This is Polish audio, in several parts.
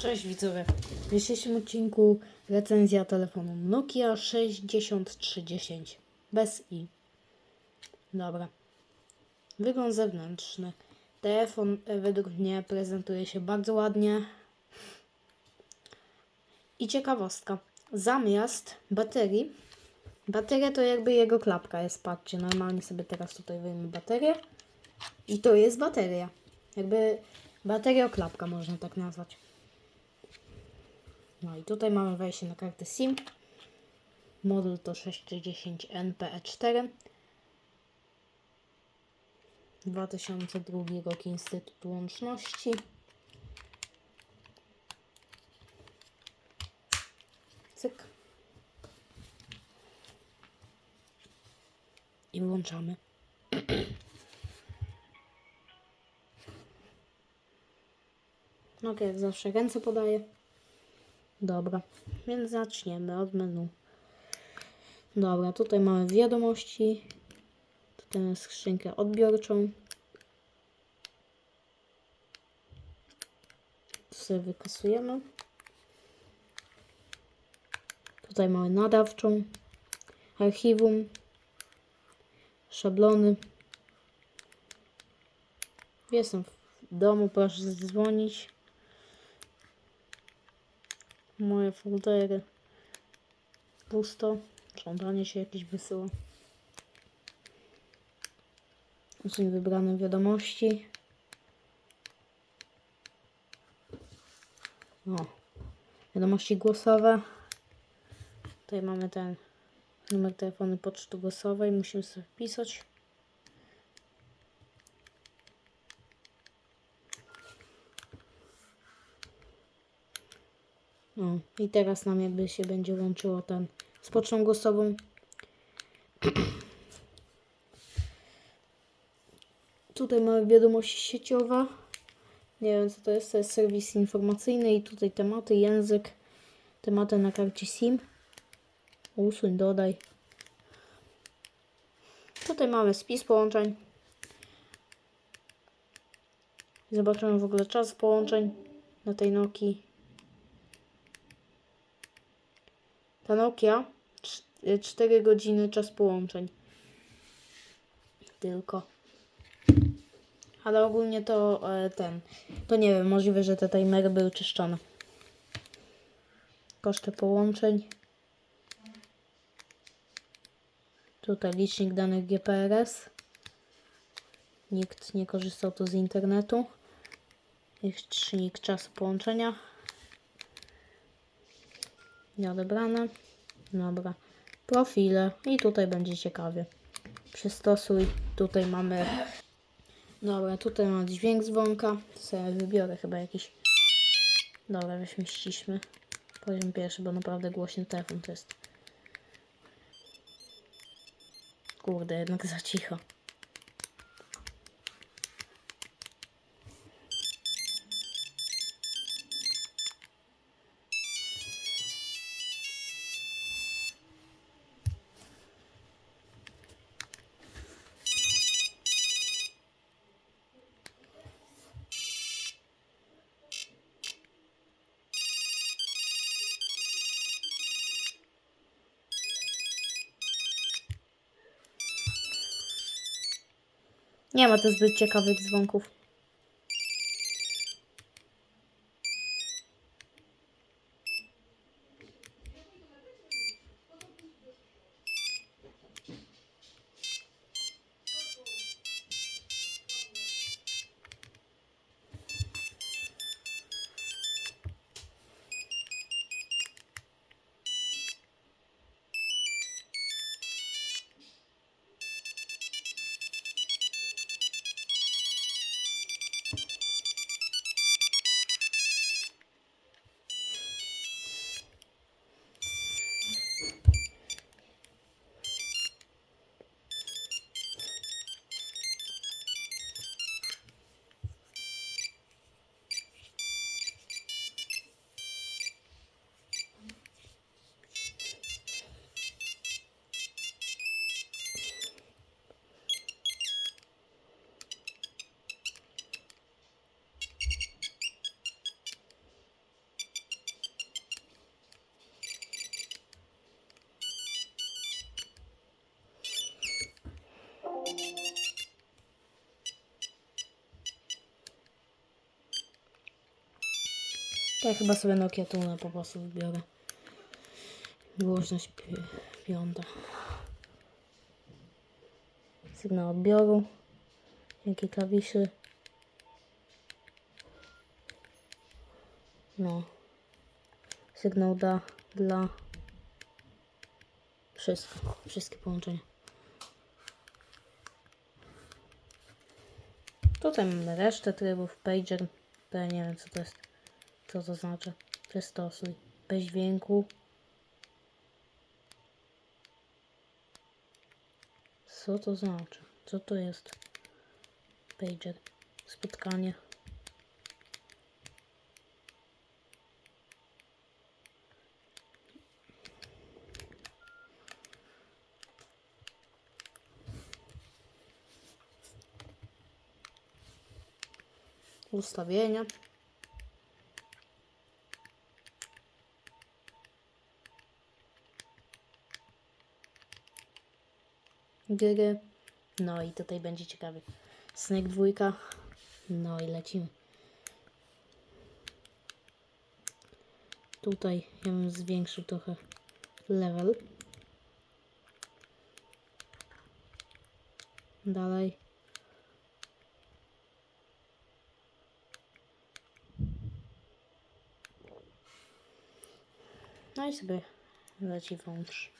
Cześć widzowie. W dzisiejszym odcinku recenzja telefonu Nokia 6310 bez i. Dobra. Wygląd zewnętrzny. Telefon według mnie prezentuje się bardzo ładnie. I ciekawostka. Zamiast baterii, bateria to jakby jego klapka jest. Patrzcie, normalnie sobie teraz tutaj wyjmę baterię. I to jest bateria. Jakby bateria klapka można tak nazwać. No i tutaj mamy wejście na kartę SIM. Model to 610 NPE4. 2002 rok Instytut Łączności. Cyk. I włączamy. No jak zawsze ręce podaję. Dobra, więc zaczniemy od menu. Dobra, tutaj mamy wiadomości. Tutaj mamy skrzynkę odbiorczą. Tu sobie wykasujemy. Tutaj mamy nadawczą, archiwum, szablony. Jestem w domu, proszę zadzwonić moje foldery. Pusto. Żądanie się jakieś wysyła. Usuń wybrane wiadomości. O. Wiadomości głosowe. Tutaj mamy ten numer telefonu poczty głosowej. Musimy sobie wpisać. O, i teraz nam jakby się będzie łączyło ten z pocztą głosową. Tutaj mamy wiadomości sieciowe. Nie wiem co to jest, to jest serwis informacyjny i tutaj tematy, język, tematy na karcie SIM. Usuń, dodaj. Tutaj mamy spis połączeń. Zobaczymy w ogóle czas połączeń na tej Nokii. Ta Nokia 4 godziny czas połączeń. Tylko. Ale ogólnie to e, ten. To nie wiem, możliwe, że te timery były czyszczone. Koszty połączeń. Tutaj licznik danych GPRS. Nikt nie korzystał tu z internetu. Licznik czasu połączenia. Nieodebrane. Dobra. Profile. I tutaj będzie ciekawie. Przystosuj. Tutaj mamy... Dobra, tutaj mam dźwięk dzwonka. Sobie wybiorę chyba jakiś... Dobra, weźmy ściśmy. Poziom pierwszy, bo naprawdę głośny telefon to jest. Kurde, jednak za cicho. Nie ma to zbyt ciekawych dzwonków. Ja chyba sobie Nokia Tuna po prostu wybiorę. Głośność pi- piąta. Sygnał odbioru. Dzięki klawiszy. No. Sygnał da dla wszystko. Wszystkie połączenia. Tutaj mamy resztę trybów. Pager. To nie wiem co to jest. Co to znaczy? Przystosuj. Bez dźwięku. Co to znaczy? Co to jest? Pager. Spotkanie. Ustawienia. Gry. No i tutaj będzie ciekawie. Snake dwójka. No i lecimy. Tutaj ja bym zwiększył trochę level. Dalej. No i sobie leci włącz.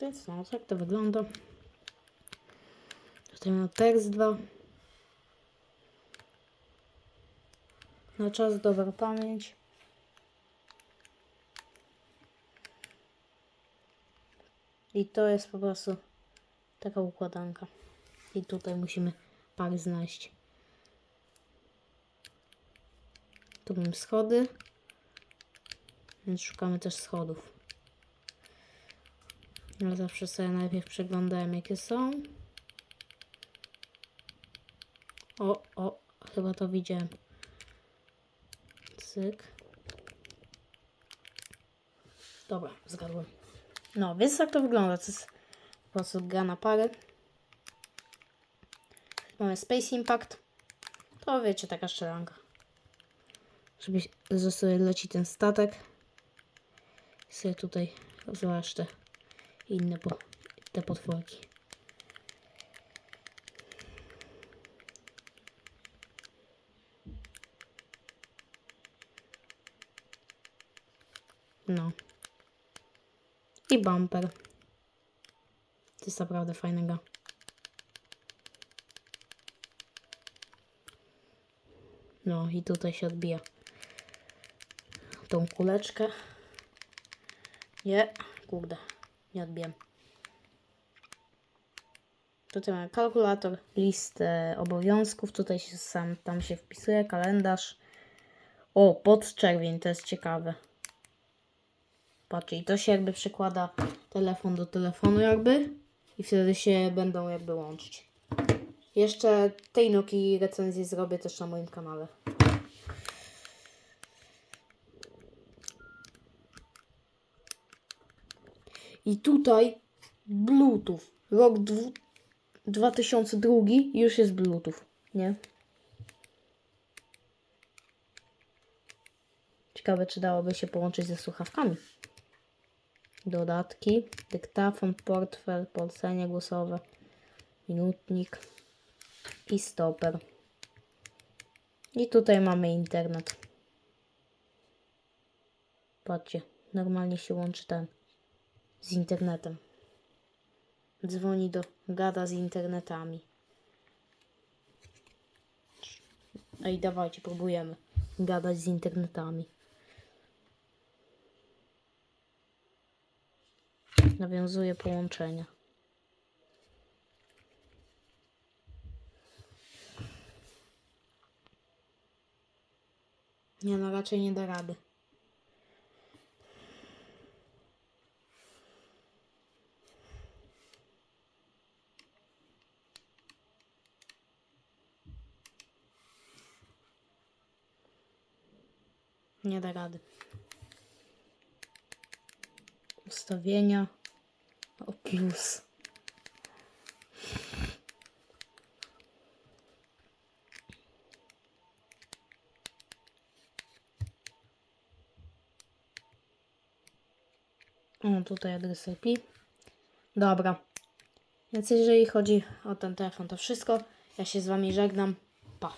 Więc no, tak to wygląda. Tutaj mam tekst 2. Na czas dobra pamięć. I to jest po prostu taka układanka. I tutaj musimy pary znaleźć. Tu mam schody. Więc szukamy też schodów. Ale zawsze sobie najpierw przeglądałem jakie są. O, o, chyba to widziałem. Cyk. Dobra, zgadłem. No, więc tak to wygląda. To jest po prostu gra na parę. Mamy Space Impact. To wiecie, taka szczelanka. Żeby, że sobie leci ten statek. Sobie tutaj zobacz inne po, te potworki. No. I bumper. To jest naprawdę fajnego. No i tutaj się odbija tą kuleczkę. Nie, kurde, nie odbiłem. Tutaj mamy kalkulator, listę obowiązków. Tutaj się sam tam się wpisuje kalendarz. O, podczerwień, to jest ciekawe. Patrzcie, i to się jakby przykłada telefon do telefonu jakby i wtedy się będą jakby łączyć. Jeszcze tej Nokii recenzję zrobię też na moim kanale. I tutaj Bluetooth. Rok dwu, 2002 i już jest Bluetooth, nie? Ciekawe, czy dałoby się połączyć ze słuchawkami. Dodatki, dyktafon, portfel, polecenie głosowe, minutnik i stoper. I tutaj mamy internet. Patrzcie, normalnie się łączy ten z internetem. Dzwoni do, gada z internetami. Ej, dawajcie, próbujemy gadać z internetami. Nawiązuje połączenia. Nie no, raczej nie da rady. Nie da rady. Ustawienia. O plus. O, tutaj adres IP. Dobra. Więc jeżeli chodzi o ten telefon, to wszystko. Ja się z Wami żegnam. Pa.